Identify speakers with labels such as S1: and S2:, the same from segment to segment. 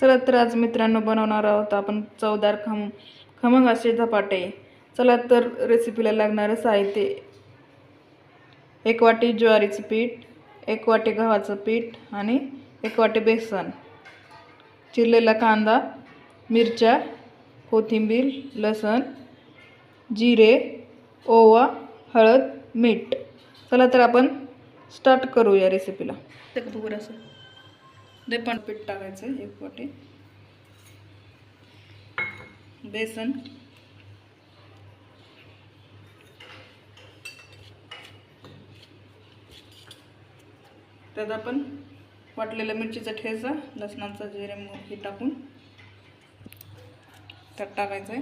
S1: चला तर आज मित्रांनो बनवणार आहोत आपण चवदार खम खमंग असे झपाटे. चला तर रेसिपीला लागणारं साहित्य. एक वाटी ज्वारीचं पीठ एक वाटी गव्हाचं पीठ आणि एक वाटी बेसन. चिरलेला कांदा मिरच्या कोथिंबीर लसण जिरे ओवा हळद मीठ. चला तर आपण स्टार्ट करू या रेसिपीला असं ते पण पीठ टाकायचं एक वाटी. बेसन. त्यात आपण वाटलेला मिरचीचा ठेचा लसणाचा जिरे हे टाकून त्यात टाकायचं आहे.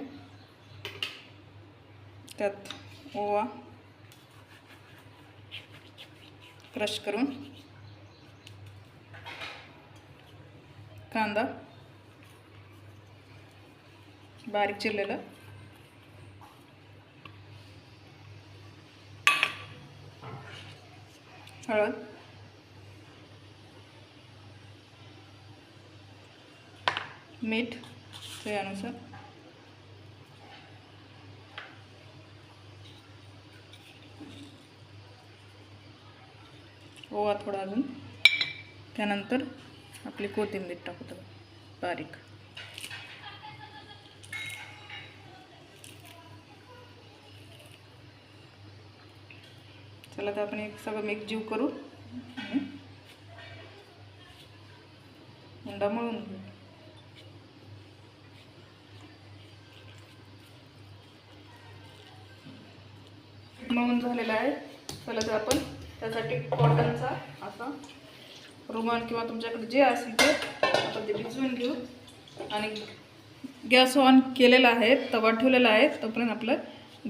S1: त्यात ओवा क्रश करून कांदा. बारीक चिरलेलं. हळद. मीठ त्यानुसार ओवा थोडा अजून. त्यानंतर आपली कोथिंबीर टाकू तर बारीक. चला तर आपण एक सगळं मिक्स जीव करू. हुंडा मळून घेऊ. मळून झालेला आहे. चला तर आपण त्यासाठी कॉटनचा असा रुमाल किंवा तुमच्याकडे जे असेल ते आपण ते भिजवून घेऊ. आणि गॅस ऑन केलेला आहे तवा ठेवलेला आहे तोपर्यंत आपलं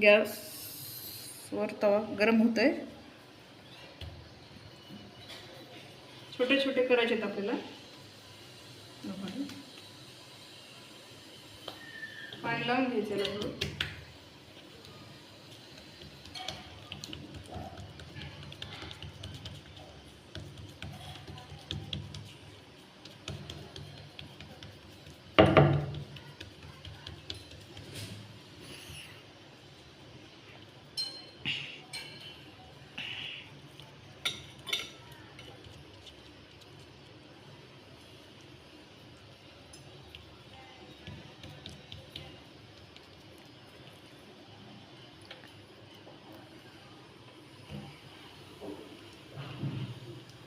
S1: गॅसवर तवा गरम होत आहे छोटे छोटे करायचे आहेत आपल्याला. पाणी लावून घ्यायचं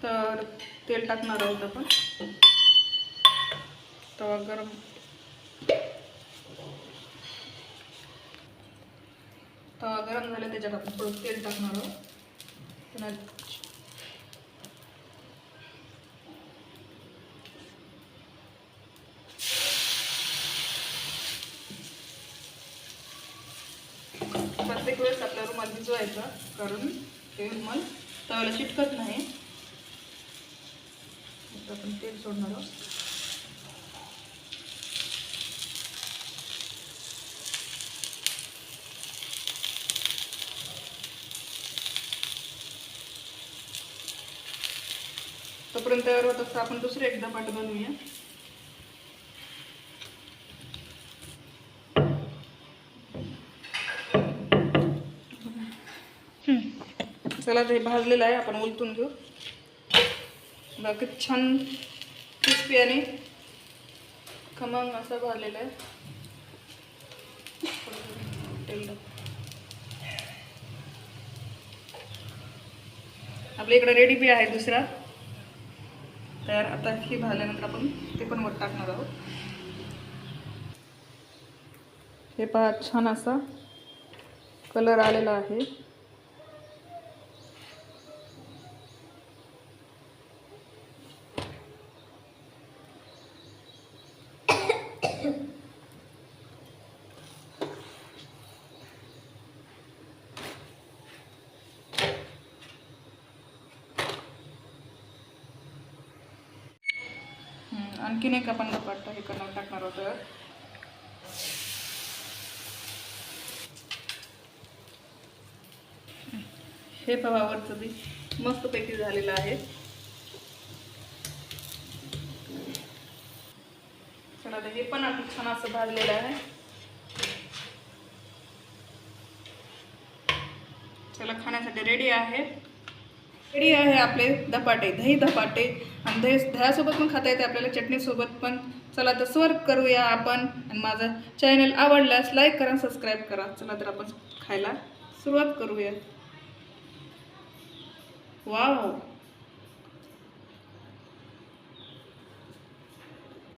S1: तर तेल टाकणार आहोत आपण. तवा गरम. तवा गरम झाला त्याच्यात आपण थोडं तेल टाकणार आहोत. पुन्हा प्रत्येक वेळेस आपला रुमाल भिजवायचा कारण ते रुमाल तव्याला चिटकत नाही. आता आपण तेल सोडणार आहोत. तोपर्यंत तयार होत असता आपण दुसरं एकदा पाठ बनवूया. चला ते भाजलेलं आहे आपण उलटून घेऊ. बाकी छान क्रिस्पी आणि खमंग असं भाजलेलं आहे. आपल्या इकडे रेडी बी आहे दुसरा. तर आता हे भाजल्यानंतर आपण ते पण वर टाकणार आहोत. हे पहा छान असा कलर आलेला आहे. आणखीन एक आपण धपाटा हे करणार टाकणार होतं हे पवावरचं बी. मस्तपैकी झालेलं आहे. चला हे पण आपण छान असं भाजलेलं आहे. चला खाण्यासाठी रेडी आहे. रेडी आहे आपले धपाटे दही धपाटे. आणि दही दह्यासोबत पण खाता येते आपल्याला चटणीसोबत पण. चला तर स्वर्ग करूया आपण. आणि माझा चॅनल आवडल्यास लाईक करा सबस्क्राईब करा. चला तर आपण खायला सुरुवात करूया. वाव